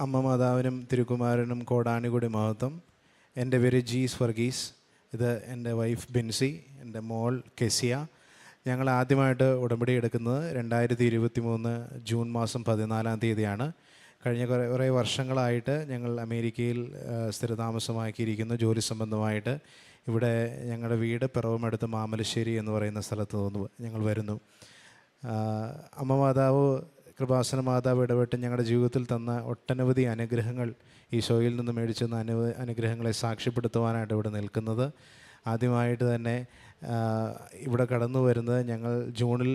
അമ്മ മാതാവിനും തിരുക്കുമാരനും കോടാനുകൂടി മഹത്വം. എന്റെ പേര് ജീസ് വർഗീസ്. ഇത് എന്റെ വൈഫ് ബിൻസി എന്റെ മോൾ കെസിയ. ഞങ്ങൾ ആദ്യമായിട്ട് ഉടമ്പടി എടുക്കുന്നത് രണ്ടായിരത്തി ഇരുപത്തി മൂന്ന് ജൂൺ മാസം പതിനാലാം തീയതിയാണ്. കഴിഞ്ഞ കുറേ കുറേ വർഷങ്ങളായിട്ട് ഞങ്ങൾ അമേരിക്കയിൽ സ്ഥിരതാമസമാക്കിയിരിക്കുന്നു. ജോലി സംബന്ധമായിട്ട് ഇവിടെ ഞങ്ങളുടെ വീട് പിറവുമെടുത്ത് മാമലശ്ശേരി എന്ന് പറയുന്ന സ്ഥലത്ത് നിന്ന് ഞങ്ങൾ വരുന്നു. അമ്മ മാതാവ് കൃപാസന മാതാവ് ഇടപെട്ട് ഞങ്ങളുടെ ജീവിതത്തിൽ തന്ന ഒട്ടനവധി അനുഗ്രഹങ്ങൾ ഈശോയിൽ നിന്ന് മേടിച്ചു തന്ന അനു അനുഗ്രഹങ്ങളെ സാക്ഷ്യപ്പെടുത്തുവാനായിട്ട് ഇവിടെ നിൽക്കുന്നത്. ആദ്യമായിട്ട് തന്നെ ഇവിടെ കടന്നു വരുന്നത് ഞങ്ങൾ ജൂണിൽ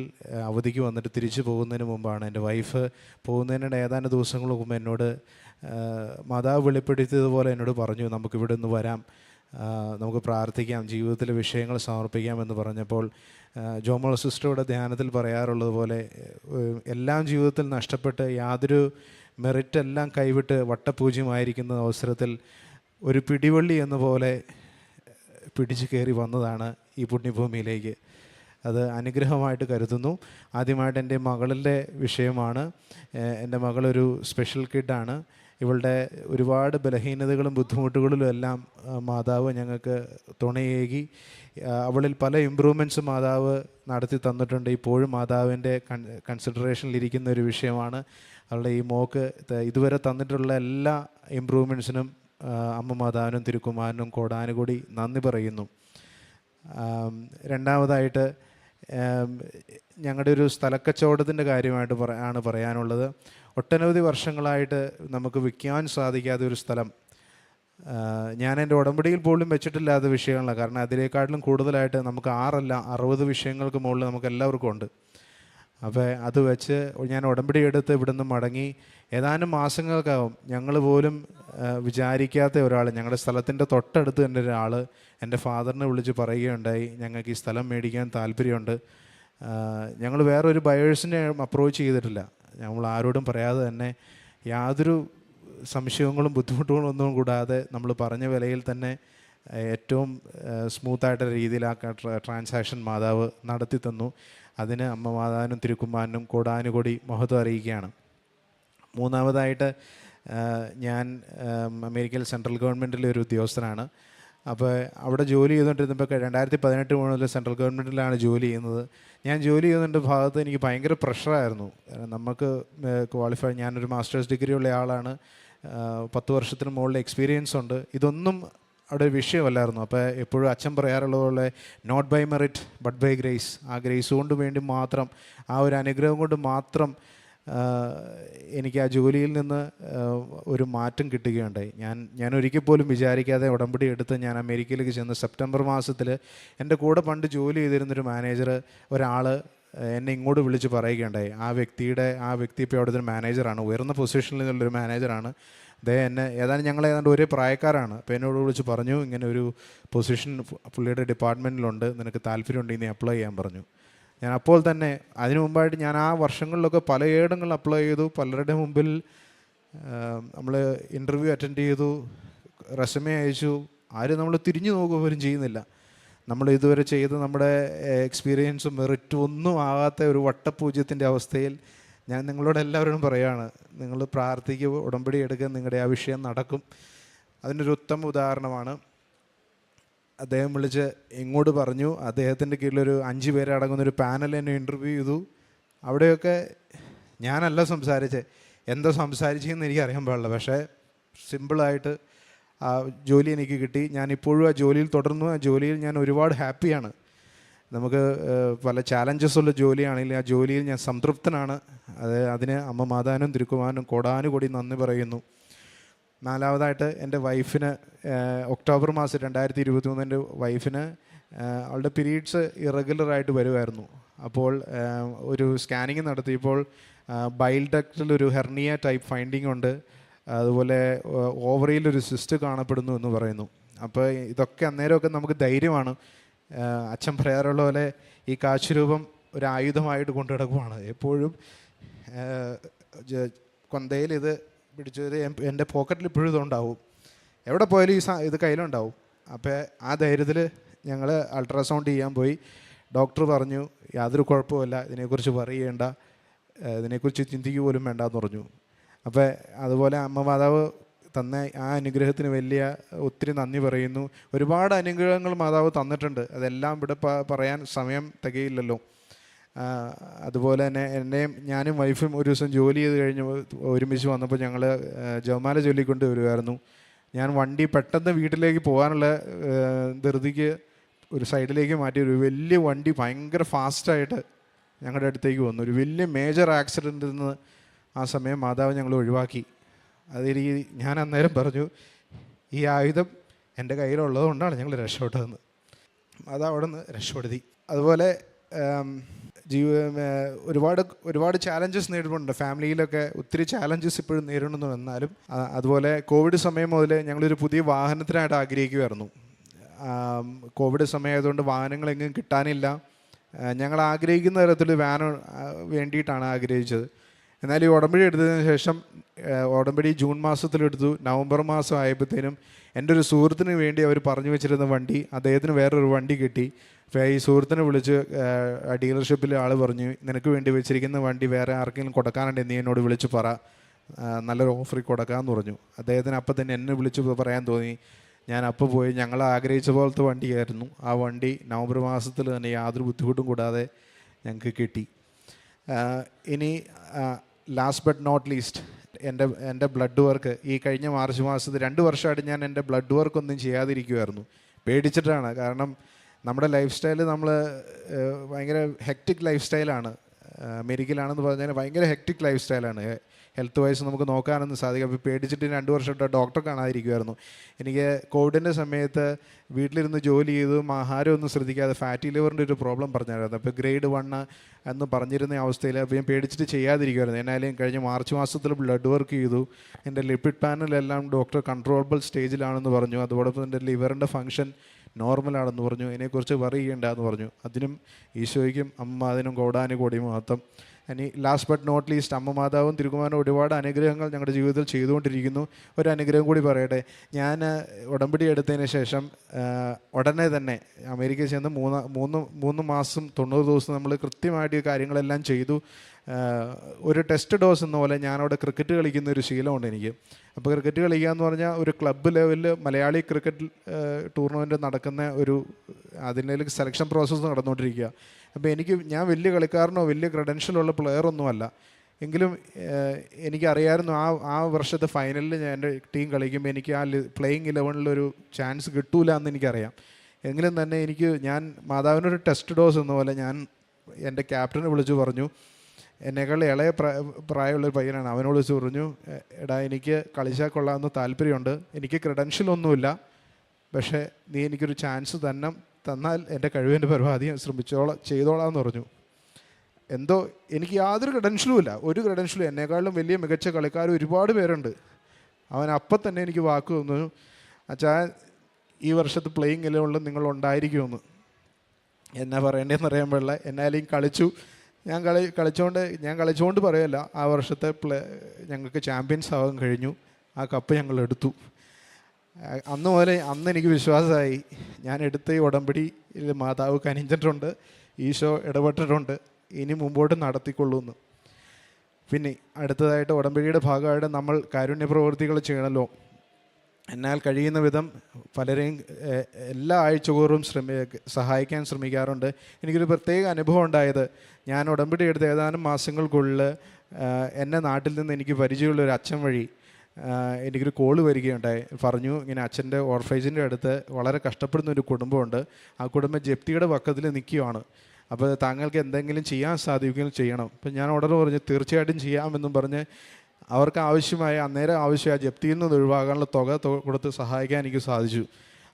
അവധിക്ക് വന്നിട്ട് തിരിച്ചു പോകുന്നതിന് മുമ്പാണ്. എന്റെ വൈഫ് പോകുന്നതിനിടെ ഏതാനും ദിവസങ്ങൾ മുമ്പ് എന്നോട് മാതാവ് വെളിപ്പെടുത്തിയതുപോലെ എന്നോട് പറഞ്ഞു നമുക്കിവിടെ നിന്ന് വരാം. നമുക്ക് പ്രാർത്ഥിക്കാം ജീവിതത്തിലെ വിഷയങ്ങൾ സമർപ്പിക്കാം എന്ന് പറഞ്ഞപ്പോൾ ജോമോൾ സിസ്റ്ററുടെ ധ്യാനത്തിൽ പറയാറുള്ളത് പോലെ എല്ലാം ജീവിതത്തിൽ നഷ്ടപ്പെട്ട് യാതൊരു മെറിറ്റ് എല്ലാം കൈവിട്ട് വട്ടപൂജ്യമായിരിക്കുന്ന അവസരത്തിൽ ഒരു പിടിവള്ളി എന്ന പോലെ പിടിച്ചു കയറി വന്നതാണ് ഈ പുണ്യഭൂമിയിലേക്ക്. അത് അനുഗ്രഹമായിട്ട് കരുതുന്നു. ആദ്യമായിട്ട് എന്റെ മകളിന്റെ വിഷയമാണ്. എന്റെ മകളൊരു സ്പെഷ്യൽ കിഡാണ്. ഇവളുടെ ഒരുപാട് ബലഹീനതകളും ബുദ്ധിമുട്ടുകളിലും എല്ലാം മാതാവ് ഞങ്ങൾക്ക് തുണയേകി. അവളിൽ പല ഇമ്പ്രൂവ്മെന്റ്സും മാതാവ് നടത്തി തന്നിട്ടുണ്ട്. ഇപ്പോഴും മാതാവിന്റെ കൺ കൺസിഡറേഷനിലിരിക്കുന്ന ഒരു വിഷയമാണ്. അവളുടെ ഈ മോക്ക് ഇതുവരെ തന്നിട്ടുള്ള എല്ലാ ഇമ്പ്രൂവ്മെന്റ്സിനും അമ്മ മാതാവിനും തിരുക്കുമാരനും കോടാനുകൂടി നന്ദി പറയുന്നു. രണ്ടാമതായിട്ട് ഞങ്ങളുടെ ഒരു സ്ഥലക്കച്ചവടത്തിന്റെ കാര്യമായിട്ട് പറ ആണ് പറയാനുള്ളത്. ഒട്ടനവധി വർഷങ്ങളായിട്ട് നമുക്ക് വിൽക്കാൻ സാധിക്കാത്ത ഒരു സ്ഥലം. ഞാൻ എന്റെ ഉടമ്പടിയിൽ പോലും വെച്ചിട്ടില്ലാത്ത വിഷയങ്ങളാണ് കാരണം അതിനേക്കാട്ടിലും കൂടുതലായിട്ട് നമുക്ക് ആറല്ല അറുപത് വിഷയങ്ങൾക്ക് മുകളിൽ നമുക്ക് എല്ലാവർക്കും ഉണ്ട്. അപ്പോൾ അത് വെച്ച് ഞാൻ ഉടമ്പടി എടുത്ത് ഇവിടുന്ന് മടങ്ങി ഏതാനും മാസങ്ങൾക്കാവും ഞങ്ങൾ പോലും വിചാരിക്കാത്ത ഒരാൾ ഞങ്ങളുടെ സ്ഥലത്തിന്റെ തൊട്ടടുത്ത് തന്നെ ഒരാൾ എന്റെ ഫാദറിനെ വിളിച്ച് പറയുകയുണ്ടായി ഞങ്ങൾക്ക് ഈ സ്ഥലം മേടിക്കാൻ താല്പര്യമുണ്ട്. ഞങ്ങൾ വേറൊരു ബയേഴ്സിനെ അപ്രോച്ച് ചെയ്തിട്ടില്ല. ഞങ്ങൾ ആരോടും പറയാതെ തന്നെ യാതൊരു സംശയങ്ങളും ബുദ്ധിമുട്ടുകളും ഒന്നും കൂടാതെ നമ്മൾ പറഞ്ഞ വിലയിൽ തന്നെ ഏറ്റവും സ്മൂത്തായിട്ട രീതിയിൽ ആ ട്രാൻസാക്ഷൻ മാതാവ് നടത്തി തന്നു. അതിന് അമ്മ മാതാവിനും തിരുക്കുമാരനും കോടാനുകൂടി മഹത്വം അറിയിക്കുകയാണ്. മൂന്നാമതായിട്ട് ഞാൻ അമേരിക്കയിൽ സെൻട്രൽ ഗവൺമെന്റിലെ ഒരു ഉദ്യോഗസ്ഥനാണ്. അപ്പോൾ അവിടെ ജോലി ചെയ്തുകൊണ്ടിരുന്നപ്പോൾ രണ്ടായിരത്തി പതിനെട്ട് മുതൽ സെൻട്രൽ ഗവൺമെന്റിലാണ് ജോലി ചെയ്യുന്നത്. ഞാൻ ജോലി ചെയ്യുന്നതിന്റെ ഭാഗത്ത് എനിക്ക് ഭയങ്കര പ്രഷറായിരുന്നു. നമുക്ക് ക്വാളിഫൈ ഞാനൊരു മാസ്റ്റേഴ്സ് ഡിഗ്രി ഉള്ള ആളാണ്. പത്ത് വർഷത്തിന് മുകളിൽ എക്സ്പീരിയൻസ് ഉണ്ട്. ഇതൊന്നും അവിടെ വിഷയമല്ലായിരുന്നു. അപ്പോൾ എപ്പോഴും അച്ഛൻ പറയാറുള്ള പോലെ not by merit but by grace ആ ഗ്രേസ് കൊണ്ട് വേണ്ടി മാത്രം ആ ഒരു അനുഗ്രഹം കൊണ്ട് മാത്രം എനിക്ക് ആ ജോലിയിൽ നിന്ന് ഒരു മാറ്റം കിട്ടുകയുണ്ടായി. ഞാൻ ഞാൻ ഒരിക്കൽ പോലും വിചാരിക്കാതെ ഉടമ്പടി എടുത്ത് ഞാൻ അമേരിക്കയിലേക്ക് ചെന്ന് സെപ്റ്റംബർ മാസത്തിൽ എന്റെ കൂടെ പണ്ട് ജോലി ചെയ്തിരുന്നൊരു മാനേജർ ഒരാൾ എന്നെ ഇങ്ങോട്ട് വിളിച്ച് പറയുകയുണ്ടായി. ആ വ്യക്തിയുടെ ആ വ്യക്തി ഇപ്പോൾ അവിടുത്തെ ഒരു മാനേജറാണ് ഉയർന്ന പൊസിഷനിൽ നിന്നുള്ളൊരു മാനേജറാണ്. അദ്ദേഹം എന്നെ ഏതാണ്ട് ഞങ്ങൾ ഏതാണ്ട് ഒരേ പ്രായക്കാരാണ്. അപ്പോൾ എന്നോട് വിളിച്ച് പറഞ്ഞു ഇങ്ങനെ ഒരു പൊസിഷൻ പുള്ളിയുടെ ഡിപ്പാർട്ട്മെന്റിലുണ്ട് നിനക്ക് താല്പര്യമുണ്ടെങ്കിൽ നീ അപ്ലൈ ചെയ്യാൻ പറഞ്ഞു. ഞാൻ അപ്പോൾ തന്നെ അതിനു മുമ്പായിട്ട് ഞാൻ ആ വർഷങ്ങളിലൊക്കെ പല പലയിടങ്ങളിൽ അപ്ലൈ ചെയ്തു. പലരുടെ മുമ്പിൽ നമ്മൾ ഇന്റർവ്യൂ അറ്റൻഡ് ചെയ്തു റെസമേ അയച്ചു. ആരും നമ്മൾ തിരിഞ്ഞു നോക്കുക പോലും ചെയ്യുന്നില്ല. നമ്മൾ ഇതുവരെ ചെയ്ത് നമ്മുടെ എക്സ്പീരിയൻസും മെറിറ്റും ഒന്നും ആകാത്ത ഒരു വട്ടപൂജ്യത്തിന്റെ അവസ്ഥയിൽ ഞാൻ നിങ്ങളോട് എല്ലാവരോടും പറയുകയാണ് നിങ്ങൾ പ്രാർത്ഥിക്കുക ഉടമ്പടി എടുക്കുക നിങ്ങളുടെ ആ വിഷയം നടക്കും. അതിനൊരു ഉത്തമ ഉദാഹരണമാണ്. അദ്ദേഹം വിളിച്ച് ഇങ്ങോട്ട് പറഞ്ഞു? അദ്ദേഹത്തിന്റെ കീഴിലൊരു അഞ്ച് പേരെ അടങ്ങുന്ന ഒരു പാനൽ എന്നെ ഇന്റർവ്യൂ ചെയ്തു. അവിടെയൊക്കെ ഞാനല്ല സംസാരിച്ചത് എന്താ സംസാരിച്ചതെന്ന് എനിക്ക് അറിയാൻ പാടില്ല. പക്ഷേ സിമ്പിളായിട്ട് ആ ജോലി എനിക്ക് കിട്ടി. ഞാൻ ഇപ്പോഴും ആ ജോലിയിൽ തുടർന്നു. ആ ജോലിയിൽ ഞാൻ ഒരുപാട് ഹാപ്പിയാണ് നമുക്ക് പല ചാലഞ്ചസ് ഉള്ള ജോലിയാണെങ്കിലും ആ ജോലിയിൽ ഞാൻ സംതൃപ്തനാണ്. അത് അതിന് അമ്മ മാതാനും തിരുക്കുമാനും കോടാനുകൂടി നന്ദി പറയുന്നു. നാലാമതായിട്ട് എന്റെ വൈഫിന് ഒക്ടോബർ മാസം രണ്ടായിരത്തി ഇരുപത്തി മൂന്ന് എന്റെ വൈഫിന് അവളുടെ പീരീഡ്സ് ഇറഗുലറായിട്ട് വരുമായിരുന്നു അപ്പോൾ ഒരു സ്കാനിങ് നടത്തിയപ്പോൾ ബൈൽ ഡക്റ്റിൽ ഒരു ഹെർണിയ ടൈപ്പ് ഫൈൻഡിങ് ഉണ്ട്. അതുപോലെ ഓവറിയിൽ ഒരു സിസ്റ്റ് കാണപ്പെടുന്നു എന്ന് പറയുന്നു. അപ്പോൾ ഇതൊക്കെ അന്നേരമൊക്കെ നമുക്ക് ധൈര്യമാണ്. അച്ഛൻ പറയാറുള്ള പോലെ ഈ കാശുരൂപം ഒരു ആയുധമായിട്ട് കൊണ്ടു നടക്കുവാണ് എപ്പോഴും കൊന്തയിൽ ഇത് പിടിച്ചത് എന്റെ പോക്കറ്റിൽ ഇപ്പോഴും ഇതുണ്ടാവും. എവിടെ പോയാലും ഈ ഇത് കയ്യിലുണ്ടാവും. അപ്പോൾ ആ ധൈര്യത്തിൽ ഞങ്ങൾ അൾട്രാസൗണ്ട് ചെയ്യാൻ പോയി. ഡോക്ടർ പറഞ്ഞു യാതൊരു കുഴപ്പമില്ല ഇതിനെക്കുറിച്ച് പറയേണ്ട ഇതിനെക്കുറിച്ച് ചിന്തിക്കുക പോലും വേണ്ട എന്ന് പറഞ്ഞു. അപ്പോൾ അതുപോലെ അമ്മ മാതാവ് തന്ന ആ അനുഗ്രഹത്തിന് വലിയ ഒത്തിരി നന്ദി പറയുന്നു. ഒരുപാട് അനുഗ്രഹങ്ങൾ മാതാവ് തന്നിട്ടുണ്ട്. അതെല്ലാം ഇവിടെ പറയാൻ സമയം തികയില്ലല്ലോ. അതുപോലെ തന്നെ എന്നെയും ഞാനും വൈഫും ഒരു ദിവസം ജോലി ചെയ്ത് കഴിഞ്ഞ് ഒരുമിച്ച് വന്നപ്പോൾ ഞങ്ങൾ ജവമാല ചൊല്ലിക്കൊണ്ട് വരുമായിരുന്നു ഞാൻ വണ്ടി പെട്ടെന്ന് വീട്ടിലേക്ക് പോകാനുള്ള ധൃതിക്ക് ഒരു സൈഡിലേക്ക് മാറ്റി ഒരു വലിയ വണ്ടി ഭയങ്കര ഫാസ്റ്റായിട്ട് ഞങ്ങളുടെ അടുത്തേക്ക് വന്നു. ഒരു വലിയ മേജർ ആക്സിഡന്റിൽ നിന്ന് ആ സമയം മാതാവ് ഞങ്ങൾ ഒഴിവാക്കി. അതിന് ഞാൻ അന്നേരം പറഞ്ഞു ഈ ആയുധം എന്റെ കയ്യിലുള്ളത് കൊണ്ടാണ് ഞങ്ങൾ രക്ഷപ്പെട്ടതെന്ന്. മാതാവ് അവിടെ നിന്ന് രക്ഷപ്പെടുത്തി. അതുപോലെ ജീവ ഒരുപാട് ഒരുപാട് ചാലഞ്ചസ് നേരിടുന്നുണ്ട്. ഫാമിലിയിലൊക്കെ ഒത്തിരി ചാലഞ്ചസ് ഇപ്പോഴും നേരിടുന്നു. എന്നാലും അതുപോലെ കോവിഡ് സമയം മുതൽ ഞങ്ങളൊരു പുതിയ വാഹനത്തിനായിട്ട് ആഗ്രഹിക്കുമായിരുന്നു കോവിഡ് സമയമായതുകൊണ്ട് വാഹനങ്ങളെങ്ങും കിട്ടാനില്ല. ഞങ്ങൾ ആഗ്രഹിക്കുന്ന തരത്തിൽ വാൻ വേണ്ടിയിട്ടാണ് ആഗ്രഹിച്ചത്. എന്നാൽ ഈ ഉടമ്പടി എടുത്തതിന് ശേഷം ആ, ഉടമ്പടി ജൂൺ മാസത്തിലെടുത്തു നവംബർ മാസം ആയപ്പോഴത്തേനും എന്റെ ഒരു സുഹൃത്തിന് വേണ്ടി അവർ പറഞ്ഞു വെച്ചിരുന്ന വണ്ടി അദ്ദേഹത്തിന് വേറൊരു വണ്ടി കിട്ടി. അപ്പോൾ ഈ സുഹൃത്തിനെ വിളിച്ച് ഡീലർഷിപ്പിൽ ആൾ പറഞ്ഞു നിനക്ക് വേണ്ടി വെച്ചിരിക്കുന്ന വണ്ടി വേറെ ആർക്കെങ്കിലും കൊടുക്കാനുണ്ട് നീ എന്നോട് വിളിച്ച് പറ. നല്ലൊരു ഓഫറിൽ കൊടുക്കാമെന്ന് പറഞ്ഞു. അദ്ദേഹത്തിന് അപ്പം തന്നെ എന്നെ വിളിച്ച് പറയാൻ തോന്നി. ഞാൻ അപ്പോൾ പോയി ഞങ്ങൾ ആഗ്രഹിച്ച പോലത്തെ വണ്ടിയായിരുന്നു. ആ വണ്ടി നവംബർ മാസത്തിൽ തന്നെ യാതൊരു ബുദ്ധിമുട്ടും കൂടാതെ ഞങ്ങൾക്ക് കിട്ടി. ഇനി ലാസ്റ്റ് ബട്ട് നോട്ട് ലീസ്റ്റ് എന്റെ എന്റെ ബ്ലഡ് വർക്ക് ഈ കഴിഞ്ഞ മാർച്ച് മാസത്തിൽ രണ്ട് വർഷമായിട്ട് ഞാൻ എന്റെ ബ്ലഡ് വർക്ക് ഒന്നും ചെയ്യാതിരിക്കുമായിരുന്നു പേടിച്ചിട്ടാണ്. കാരണം നമ്മുടെ ലൈഫ് സ്റ്റൈൽ നമ്മൾ ഭയങ്കര ഹെക്റ്റിക് ലൈഫ് സ്റ്റൈലാണ് അമേരിക്കയിലാണെന്ന് പറഞ്ഞാൽ ഭയങ്കര ഹെക്റ്റിക് ലൈഫ് സ്റ്റൈലാണ് ഹെൽത്ത് വൈസ് നമുക്ക് നോക്കാനൊന്നും സാധിക്കും അപ്പോൾ പേടിച്ചിട്ട് രണ്ട് വർഷമായിട്ട് ഡോക്ടർ കാണാതിരിക്കുമായിരുന്നു എനിക്ക് കോവിഡിന്റെ സമയത്ത് വീട്ടിലിരുന്ന് ജോലി ചെയ്തു ആഹാരം ഒന്നും ശ്രദ്ധിക്കാതെ ഫാറ്റി ലിവറിന്റെ ഒരു പ്രോബ്ലം പറഞ്ഞായിരുന്നു. അപ്പോൾ ഗ്രേഡ് വണ്ണ് എന്ന് പറഞ്ഞിരുന്ന അവസ്ഥയിൽ അപ്പോൾ ഞാൻ പേടിച്ചിട്ട് ചെയ്യാതിരിക്കുമായിരുന്നു എന്നാലും കഴിഞ്ഞ മാർച്ച് മാസത്തിൽ ബ്ലഡ് വർക്ക് ചെയ്തു. എന്റെ ലിപ്പിഡ് പാനലെല്ലാം ഡോക്ടർ കൺട്രോളബിൾ സ്റ്റേജിലാണെന്ന് പറഞ്ഞു. അതോടൊപ്പം എന്റെ ലിവറിന്റെ ഫങ്ഷൻ നോർമലാണെന്ന് പറഞ്ഞു. ഇതിനെക്കുറിച്ച് വറി ചെയ്യേണ്ട എന്ന് പറഞ്ഞു. അതിനും ഈശോയ്ക്കും അമ്മ അതിനും കോടാനും മാത്രം ഇനി ലാസ്റ്റ് ബട്ട് നോട്ട് ലീസ്റ്റ് അമ്മ മാതാവും തിരുകുമാരനും ഒരുപാട് അനുഗ്രഹങ്ങൾ ഞങ്ങളുടെ ജീവിതത്തിൽ ചെയ്തുകൊണ്ടിരിക്കുന്നു. ഒരു അനുഗ്രഹം കൂടി പറയട്ടെ. ഞാൻ ഉടമ്പടി എടുത്തതിന് ശേഷം ഉടനെ തന്നെ അമേരിക്കയിൽ ചെന്ന് മൂന്ന് മൂന്ന് മൂന്ന് മാസം തൊണ്ണൂറ് ദിവസം നമ്മൾ കൃത്യമായിട്ട് കാര്യങ്ങളെല്ലാം ചെയ്തു. ഒരു ടെസ്റ്റ് ഡോസ് എന്ന പോലെ ഞാനവിടെ ക്രിക്കറ്റ് കളിക്കുന്ന ഒരു ശീലമുണ്ട് എനിക്ക്. അപ്പോൾ ക്രിക്കറ്റ് കളിക്കുക എന്ന് പറഞ്ഞാൽ ഒരു ക്ലബ്ബ് ലെവലിൽ മലയാളി ക്രിക്കറ്റ് ടൂർണമെന്റ് നടക്കുന്ന ഒരു അതിന്റെ സെലക്ഷൻ പ്രോസസ്സ് നടന്നുകൊണ്ടിരിക്കുക. അപ്പോൾ എനിക്ക് ഞാൻ വലിയ കളിക്കാരനോ വലിയ ക്രെഡൻഷ്യലുള്ള പ്ലെയറൊന്നുമല്ല എങ്കിലും എനിക്കറിയായിരുന്നു ആ ആ വർഷത്തെ ഫൈനലിൽ ഞാൻ എന്റെ ടീം കളിക്കുമ്പോൾ എനിക്ക് ആ പ്ലേയിങ് ഇലവനിലൊരു ചാൻസ് കിട്ടൂല എന്ന് എനിക്കറിയാം. എങ്കിലും തന്നെ എനിക്ക് ഞാൻ മാതാവിനൊരു ടെസ്റ്റ് ഡോസ് എന്ന പോലെ ഞാൻ എന്റെ ക്യാപ്റ്റനെ വിളിച്ചു പറഞ്ഞു. എന്നേക്കാൾ ഇളയ പ്രായ പ്രായമുള്ള ഒരു പയ്യനാണ്. അവനോട് വിളിച്ച് പറഞ്ഞു എടാ എനിക്ക് കളിച്ചാൽ കൊള്ളാമെന്ന് താല്പര്യമുണ്ട്. എനിക്ക് ക്രെഡൻഷ്യൽ ഒന്നുമില്ല. പക്ഷേ നീ എനിക്കൊരു ചാൻസ് തന്നെ തന്നാൽ എന്റെ കഴിവിന്റെ പരമാവധി ഞാൻ ശ്രമിച്ചോളാം ചെയ്തോളാം പറഞ്ഞു. എന്തോ എനിക്ക് യാതൊരു ക്രെഡൻഷ്യലും ഇല്ല. ഒരു ക്രെഡൻഷ്യലും എന്നെക്കാളും വലിയ മികച്ച കളിക്കാർ ഒരുപാട് പേരുണ്ട്. അവൻ അപ്പം തന്നെ എനിക്ക് വാക്ക് തന്നു. അച്ഛാ ഈ വർഷത്തെ പ്ലേയിങ് ഇലവനിൽ നിങ്ങൾ ഉണ്ടായിരിക്കുമെന്ന്. എന്നാ പറയേണ്ടതെന്ന് അറിയാൻ പാടില്ല. എന്നാലും കളിച്ചു. ഞാൻ കളി കളിച്ചുകൊണ്ട് ഞാൻ കളിച്ചുകൊണ്ട് പറയല്ല. ആ വർഷത്തെ പ്ലേ ഞങ്ങൾക്ക് ചാമ്പ്യൻസ് ആവാൻ കഴിഞ്ഞു. ആ കപ്പ് ഞങ്ങൾ എടുത്തു. അന്ന് മുതൽ അന്ന് എനിക്ക് വിശ്വാസമായി. ഞാൻ എടുത്ത ഈ ഉടമ്പടിയിൽ മാതാവ് കനിഞ്ഞിട്ടുണ്ട് ഈശോ ഇടപെട്ടിട്ടുണ്ട്. ഇനി മുമ്പോട്ട് നടത്തിക്കൊള്ളുമെന്ന് പിന്നെ അടുത്തതായിട്ട് ഉടമ്പടിയുടെ ഭാഗമായിട്ട് നമ്മൾ കാരുണ്യ പ്രവൃത്തികൾ ചെയ്യണമല്ലോ എന്നാൽ കഴിയുന്ന വിധം പലരെയും എല്ലാ ആഴ്ചകൂറും ശ്രമി സഹായിക്കാൻ ശ്രമിക്കാറുണ്ട്. എനിക്കൊരു പ്രത്യേക അനുഭവം ഉണ്ടായത് ഞാൻ ഉടമ്പടി എടുത്ത ഏതാനും മാസങ്ങൾക്കുള്ളിൽ എന്നെ നാട്ടിൽ നിന്ന് എനിക്ക് പരിചയമുള്ള ഒരു അച്ഛൻ വഴി എനിക്കൊരു കോൾ വരികയുണ്ടായി. പറഞ്ഞു ഇങ്ങനെ അച്ഛന്റെ ഓർഫേജിന്റെ അടുത്ത് വളരെ കഷ്ടപ്പെടുന്ന ഒരു കുടുംബമുണ്ട്. ആ കുടുംബം ജപ്തിയുടെ പക്കത്തിൽ നിൽക്കുകയാണ്. അപ്പോൾ താങ്കൾക്ക് എന്തെങ്കിലും ചെയ്യാൻ സാധിക്കുകയും ചെയ്യണം. അപ്പം ഞാൻ ഉടനെ പറഞ്ഞു തീർച്ചയായിട്ടും ചെയ്യാമെന്നും പറഞ്ഞ് അവർക്ക് ആവശ്യമായ അന്നേരം ആവശ്യമായ ജപ്തിയിൽ നിന്ന് ഒഴിവാകാനുള്ള തുക കൊടുത്ത് സഹായിക്കാൻ എനിക്ക് സാധിച്ചു.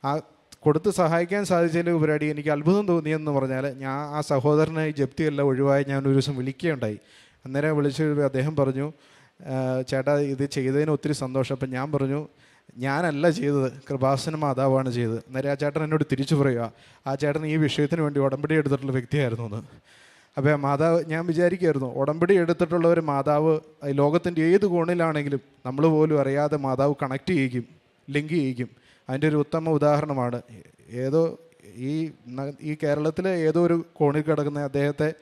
ആ കൊടുത്ത് സഹായിക്കാൻ സാധിച്ചതിന്റെ ഉപരാടി എനിക്ക് അത്ഭുതം തോന്നിയെന്ന് പറഞ്ഞാൽ ഞാൻ ആ സഹോദരനെ ഈ ജപ്തിയെല്ലാം ഒഴിവായി ഞാൻ ഒരു ദിവസം വിളിക്കുകയുണ്ടായി. അന്നേരം വിളിച്ച് അദ്ദേഹം പറഞ്ഞു "ആ, ചേട്ടാ ഇത് ചെയ്തതിന് ഒത്തിരി സന്തോഷം. അപ്പം ഞാൻ പറഞ്ഞു ഞാനല്ല ചെയ്തത്. കൃപാസന മാതാവാണ് ചെയ്തത്. അന്നേരം ആ ചേട്ടൻ എന്നോട് തിരിച്ചു പറയുക ആ ചേട്ടൻ ഈ വിഷയത്തിന് വേണ്ടി ഉടമ്പടി എടുത്തിട്ടുള്ള വ്യക്തിയായിരുന്നു എന്ന്. അപ്പോൾ മാതാവ് ഞാൻ വിചാരിക്കുമായിരുന്നു ഉടമ്പടി എടുത്തിട്ടുള്ള ഒരു മാതാവ് ലോകത്തിന്റെ ഏത് കോണിലാണെങ്കിലും നമ്മൾ പോലും അറിയാതെ മാതാവ് കണക്ട് ചെയ്യിക്കും ലിങ്ക് ചെയ്യിക്കും. അതിന്റെ ഒരു ഉത്തമ ഉദാഹരണമാണ്. ഏതോ ഈ ഈ കേരളത്തിലെ ഏതോ ഒരു കോണിൽ കിടക്കുന്ന അദ്ദേഹത്തെ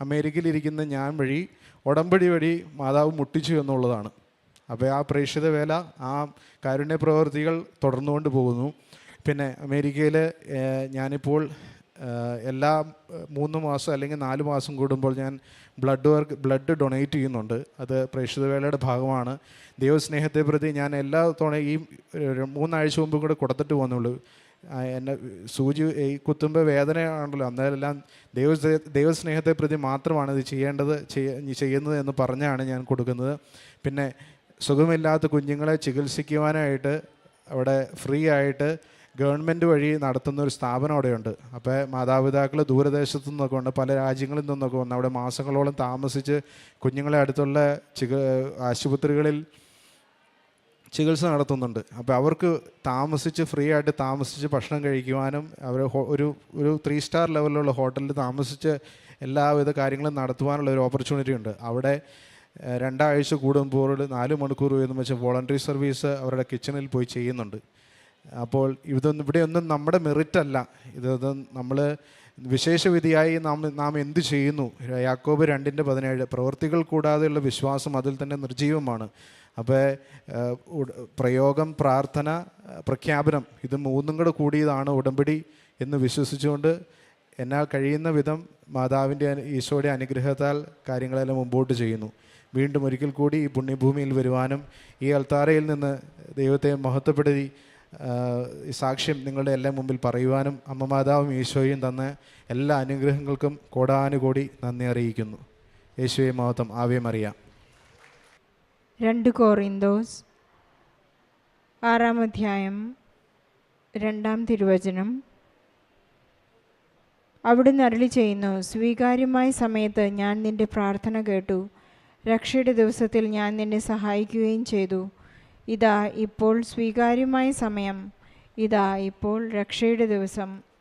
അമേരിക്കയിലിരിക്കുന്ന ഞാൻ വഴി ഉടമ്പടി വഴി മാതാവ് മുട്ടിച്ചു എന്നുള്ളതാണ്. അപ്പോൾ ആ പ്രേക്ഷിത വേല ആ കാരുണ്യ പ്രവൃത്തികൾ തുടർന്നുകൊണ്ട് പോകുന്നു. പിന്നെ അമേരിക്കയിൽ ഞാനിപ്പോൾ എല്ലാ മൂന്ന് മാസം അല്ലെങ്കിൽ നാല് മാസം കൂടുമ്പോൾ ഞാൻ ബ്ലഡ് വർക്ക് ബ്ലഡ് ഡൊണേറ്റ് ചെയ്യുന്നുണ്ട്. അത് പ്രേക്ഷിത വേളയുടെ ഭാഗമാണ്. ദൈവസ്നേഹത്തെ പ്രതി ഞാൻ എല്ലാ തവണ ഈ മൂന്നാഴ്ച മുമ്പും കൂടെ കൊടുത്തിട്ട് പോകുന്നുള്ളൂ. എന്നെ സൂചി ഈ കുത്തുമ്പോൾ വേദനയാണല്ലോ അന്നേരമെല്ലാം ദൈവ ദൈവസ്നേഹത്തെ പ്രതി മാത്രമാണ് ഇത് ചെയ്യേണ്ടത് ചെയ്യ- ചെയ്യുന്നത് എന്ന് പറഞ്ഞാണ് ഞാൻ കൊടുക്കുന്നത്. പിന്നെ സുഖമില്ലാത്ത കുഞ്ഞുങ്ങളെ ചികിത്സിക്കുവാനായിട്ട് അവിടെ ഫ്രീ ആയിട്ട് ഗവൺമെന്റ് വഴി നടത്തുന്ന ഒരു സ്ഥാപനം അവിടെയുണ്ട്. അപ്പോൾ മാതാപിതാക്കൾ ദൂരദേശത്തു നിന്നൊക്കെ ഉണ്ട് പല രാജ്യങ്ങളിൽ നിന്നൊക്കെ വന്ന് അവിടെ മാസങ്ങളോളം താമസിച്ച് കുഞ്ഞുങ്ങളെ അടുത്തുള്ള ചിക ആശുപത്രികളിൽ ചികിത്സ നടത്തുന്നുണ്ട്. അപ്പോൾ അവർക്ക് താമസിച്ച് ഫ്രീ ആയിട്ട് താമസിച്ച് ഭക്ഷണം കഴിക്കുവാനും അവർ ഒരു ഒരു ത്രീ സ്റ്റാർ ലെവലിലുള്ള ഹോട്ടലിൽ താമസിച്ച് എല്ലാവിധ കാര്യങ്ങളും നടത്തുവാനുള്ള ഒരു ഓപ്പർച്യൂണിറ്റി ഉണ്ട്. അവിടെ രണ്ടാഴ്ച കൂടുമ്പോൾ നാല് മണിക്കൂർ വീതം വെച്ച് വോളണ്ടറി സർവീസ് അവരുടെ കിച്ചണിൽ പോയി ചെയ്യുന്നുണ്ട്. അപ്പോൾ ഇതൊന്നും ഇവിടെയൊന്നും നമ്മുടെ മെറിറ്റ് അല്ല. ഇതൊന്നും നമ്മൾ വിശേഷവിധിയായി നാം നാം എന്ത് ചെയ്യുന്നു? യാക്കോബ് രണ്ടിന്റെ പതിനേഴ്. പ്രവൃത്തികൾ കൂടാതെയുള്ള വിശ്വാസം അതിൽ തന്നെ നിർജീവമാണ് അപ്പോൾ പ്രയോഗം പ്രാർത്ഥന പ്രഖ്യാപനം ഇത് മൂന്നും കൂടെ കൂടിയതാണ് ഉടമ്പടി എന്ന് വിശ്വസിച്ചുകൊണ്ട് എന്നാൽ കഴിയുന്ന വിധം മാതാവിന്റെ ഈശോയുടെ അനുഗ്രഹത്താൽ കാര്യങ്ങളെല്ലാം മുമ്പോട്ട് ചെയ്യുന്നു. വീണ്ടും ഒരിക്കൽ കൂടി ഈ പുണ്യഭൂമിയിൽ വരുവാനും ഈ അൽത്താരയിൽ നിന്ന് ദൈവത്തെ മഹത്വപ്പെടുത്തി സാക്ഷ്യം നിങ്ങളുടെ എല്ലാം മുമ്പിൽ പറയുവാനും അമ്മ മാതാവും ഈശോയും തന്ന എല്ലാ അനുഗ്രഹങ്ങൾക്കും കോടാനുകോടി നന്ദി അറിയിക്കുന്നു. യേശുവെ മഹത്വം. ആവേ അറിയാം രണ്ട് കോറിന്തോസ് ആറാം അധ്യായം രണ്ടാം തിരുവചനം. അവിടുന്ന് അരളി ചെയ്യുന്നു സ്വീകാര്യമായ സമയത്ത് ഞാൻ നിന്റെ പ്രാർത്ഥന കേട്ടു. രക്ഷയുടെ ദിവസത്തിൽ ഞാൻ നിന്നെ സഹായിക്കുകയും ചെയ്തു. ഇതാ ഇപ്പോൾ സ്വീകാര്യമായ സമയം. ഇതാ ഇപ്പോൾ രക്ഷയുടെ ദിവസം.